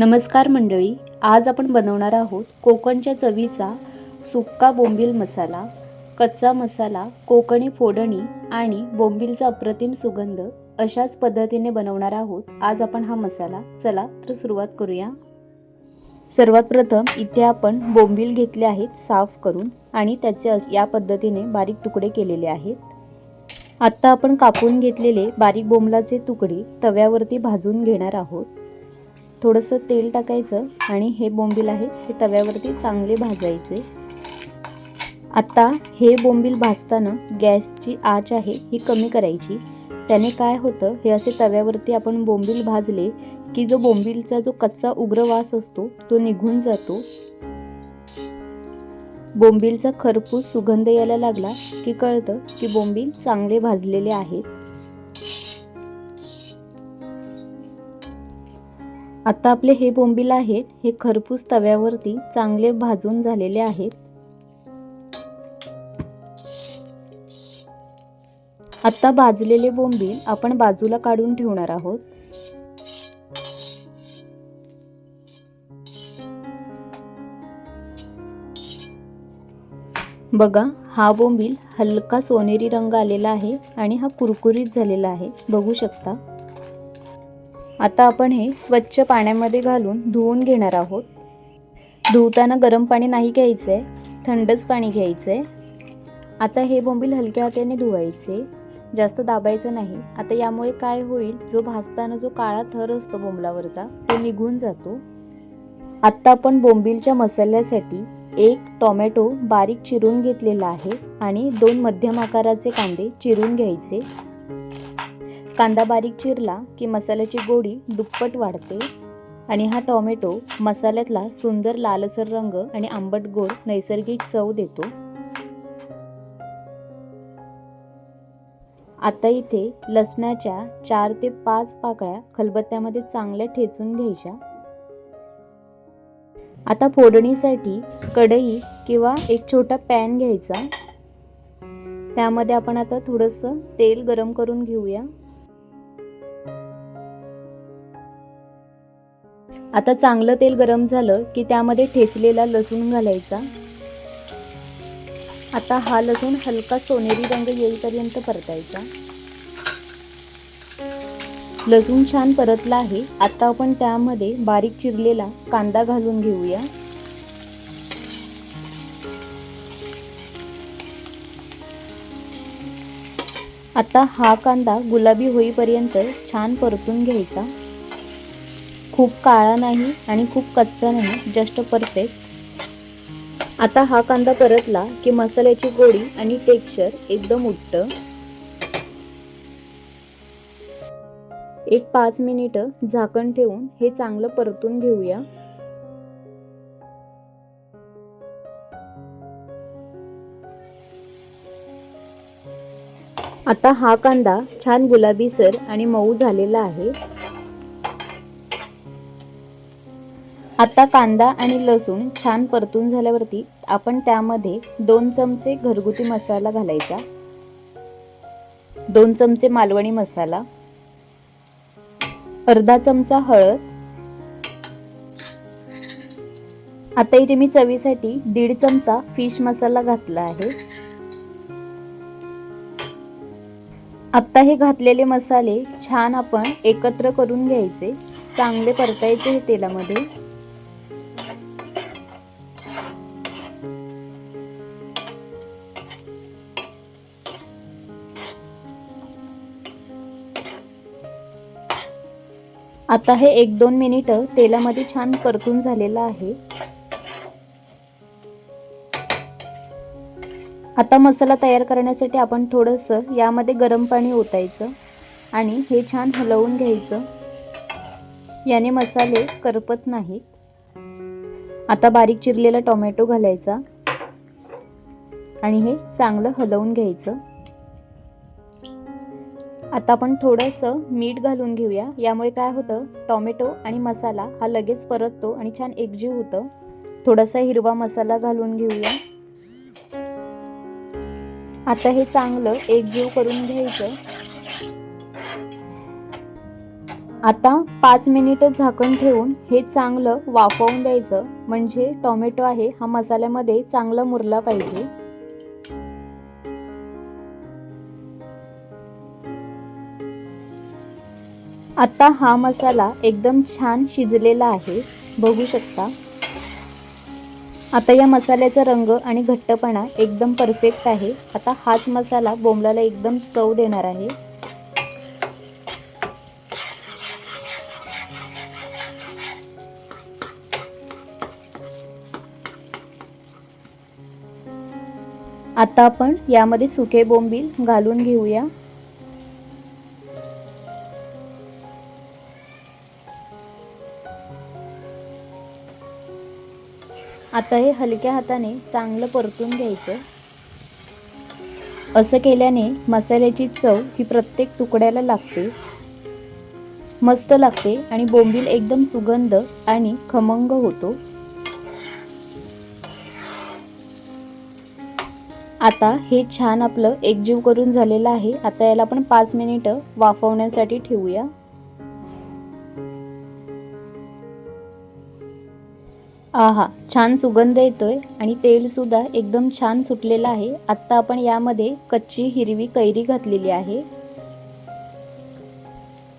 नमस्कार मंडळी आज आपण बनवणार आहोत कोकणच्या चवीचा सुक्का बोंबील मसाला कच्चा मसाला कोकणी फोडणी आणि बोंबीलचा अप्रतिम सुगंध अशाच पद्धतीने बनवणार आहोत. आज आपण हा मसाला चला तर सुरुवात करूया. सर्वात प्रथम इथे आपण बोंबील घेतले आहेत साफ करून आणि त्याचे या पद्धतीने बारीक तुकडे केलेले आहेत. आत्ता आपण कापून घेतलेले बारीक बोंबलाचे तुकडे तव्यावरती भाजून घेणार आहोत. थोडंसं तेल टाकायचं आणि हे बोंबील आहे हे तव्यावरती चांगले भाजायचे. आता हे बोंबील भाजताना गॅसची आच आहे ही कमी करायची. त्याने काय होतं हे असे तव्यावरती आपण बोंबील भाजले की जो बोंबीलचा जो कच्चा उग्र वास असतो तो निघून जातो. बोंबीलचा खरपूस सुगंध यायला लागला की कळतं की बोंबील चांगले भाजलेले आहेत. आता आपले हे बोंबील आहेत हे खरपूस तव्यावरती चांगले भाजून झालेले आहेत. आत्ता भाजलेले बोंबील आपण बाजूला काढून ठेवणार आहोत. बघा हा बोंबील हलका सोनेरी रंग आलेला आहे आणि हा कुरकुरीत झालेला आहे. बघू शकता. आता आपण हे स्वच्छ पाण्यामध्ये घालून धुवून घेणार आहोत. धुवताना गरम पाणी नाही घ्यायचं आहे थंडच पाणी घ्यायचं आहे आता हे बोंबील हलक्या हाताने धुवायचे जास्त दाबायचं नाही. आता यामुळे काय होईल जो भाजताना जो काळा थर असतो बोंबलावरचा तो निघून जातो. आत्ता आपण बोंबीलच्या मसाल्यासाठी एक टोमॅटो बारीक चिरून घेतलेला आहे आणि दोन मध्यम आकाराचे कांदे चिरून घ्यायचे. कांदा बारीक चिरला की मसाल्याची गोडी दुप्पट वाढते आणि हा टोमॅटो मसाल्यातला सुंदर लालसर रंग आणि आंबट गोड नैसर्गिक चव देतो. आता इथे लसणाच्या चार ते पाच पाकळ्या खलबत्त्यामध्ये चांगल्या ठेचून घ्यायच्या. आता फोडणीसाठी कढई किंवा एक छोटा पॅन घ्यायचा. त्यामध्ये आपण आता थोडंसं तेल गरम करून घेऊया. आता चांगलं तेल गरम झालं की त्यामध्ये ठेचलेला लसूण घालायचा. आता हा लसूण हलका सोनेरी रंग येईपर्यंत परतायचा. लसूण छान परतला आहे. आता आपण त्यामध्ये बारीक चिरलेला कांदा घालून घेऊया. आता हा कांदा गुलाबी होईपर्यंत छान परतून घ्यायचा. खूप काळा नाही आणि खूप कच्चा नाही जस्ट परफेक्ट आता हा कांदा परतला की मसाल्याची गोडी आणि टेक्स्चर एकदम उठतं एक पाच मिनिटं झाकण ठेवून हे चांगलं परतून घेऊया. आता हा कांदा छान गुलाबीसर आणि मऊ झालेला आहे. आता कांदा आणि लसूण छान परतून झाल्यावरती आपण त्यामध्ये दोन चमचे घरगुती मसाला घालायचा. दोन चमचे मालवणी मसाला. अर्धा चमचा हळद. आता इथे मी चवीसाठी दीड चमचा फिश मसाला घातला आहे. आत्ता हे घातलेले मसाले छान आपण एकत्र करून घ्यायचे. चांगले परतायचे हे तेलामध्ये. आता हे एक दोन मिनिटं तेलामध्ये छान परतून झालेलं आहे. आता मसाला तयार करण्यासाठी आपण थोडंसं यामध्ये गरम पाणी ओतायचं आणि हे छान हलवून घ्यायचं. याने मसाले करपत नाहीत. आता बारीक चिरलेला टोमॅटो घालायचा आणि हे चांगलं हलवून घ्यायचं. आता आपण थोडंसं मीठ घालून घेऊया. यामुळे काय होतं टोमॅटो आणि मसाला हा लगेच परततो आणि छान एकजीव होतं. थोडासा हिरवा मसाला घालून घेऊया. आता हे चांगलं एकजीव करून घ्यायचं. आता पाच मिनिटं झाकण ठेवून हे चांगलं वाफवून द्यायचं. म्हणजे टोमॅटो आहे हा मसाल्यामध्ये चांगला मुरला पाहिजे. आता हा मसाला एकदम छान शिजलेला आहे. बघू शकता. आता या मसाल्याचा रंग आणि घट्टपणा एकदम परफेक्ट आहे. आता हाच मसाला बोंबलाला एकदम चव देणार आहे. आता आपण यामध्ये सुके बोंबील घालून घेऊया. आता हे हलक्या हाताने चांगलं परतून घ्यायचं. असं केल्याने मसाल्याची चव ही प्रत्येक तुकड्याला लागते. मस्त लागते आणि बोंबील एकदम सुगंध आणि खमंग होतो. आता हे छान आपलं एकजीव करून झालेलं आहे. आता याला आपण पाच मिनिटं वाफवण्यासाठी ठेवूया. आहा छान सुगंध येतोय आणि तेल सुद्धा एकदम छान सुटलेलं आहे. आत्ता आपण यामध्ये कच्ची हिरवी कैरी घातलेली आहे.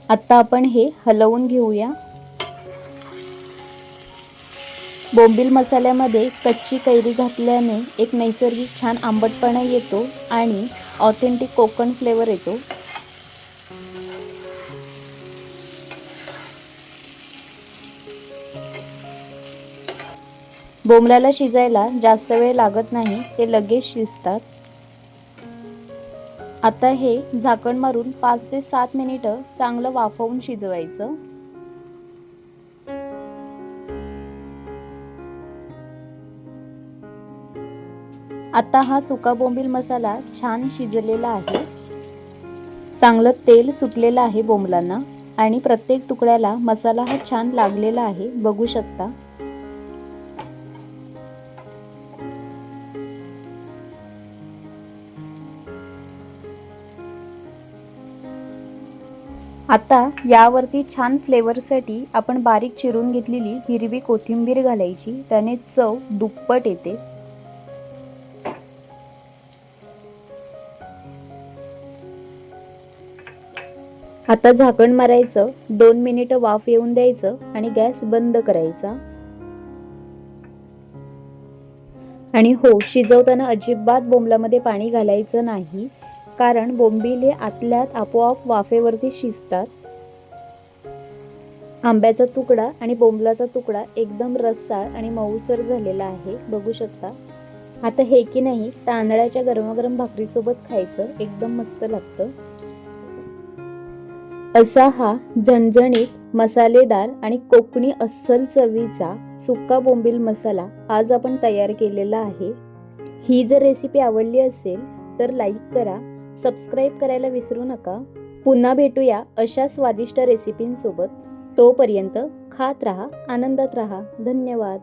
आत्ता आपण हे हलवून घेऊया. बोंबील मसाल्यामध्ये कच्ची कैरी घातल्याने एक नैसर्गिक छान आंबटपणा येतो आणि ऑथेंटिक कोकण फ्लेवर येतो. बोंबल्याला शिजायला जास्त वेळ लागत नाही ते लगेच शिजतात. आता हे झाकण मारून पाच ते सात मिनिटं चांगलं वाफवून शिजवायचं. आता हा सुका बोंबील मसाला छान शिजलेला आहे. चांगलं तेल सुटलेलं आहे बोंबलांना आणि प्रत्येक तुकड्याला मसाला हा छान लागलेला आहे बघू शकता. आता यावरती छान फ्लेवरसाठी आपण बारीक चिरून घेतलेली हिरवी कोथिंबीर घालायची. त्याने चव दुप्पट येते. आता झाकण मारायचं. दोन मिनिटं वाफ येऊन द्यायचं आणि गॅस बंद करायचा. आणि हो शिजवताना अजिबात बोंबलामध्ये पाणी घालायचं नाही. कारण बोंबिले आतल्यात आपोआप वाफेवरती शिजतात. आंब्याचा तुकडा आणि बोंबलाचा तुकडा एकदम रस्साळ आणि मऊसर झालेला आहे बघू शकता. आता हे की नाही तांदळाच्या गरमागरम भाकरीसोबत खायचं एकदम मस्त लागतं. असा हा झणझणीत मसालेदार आणि कोकणी अस्सल चवीचा सुक्का बोंबील मसाला आज आपण तयार केलेला आहे. ही जर रेसिपी आवडली असेल तर लाईक करा सबस्क्राईब करायला विसरू नका. पुन्हा भेटूया अशा स्वादिष्ट रेसिपींसोबत तोपर्यंत खात राहा आनंदात राहा. धन्यवाद.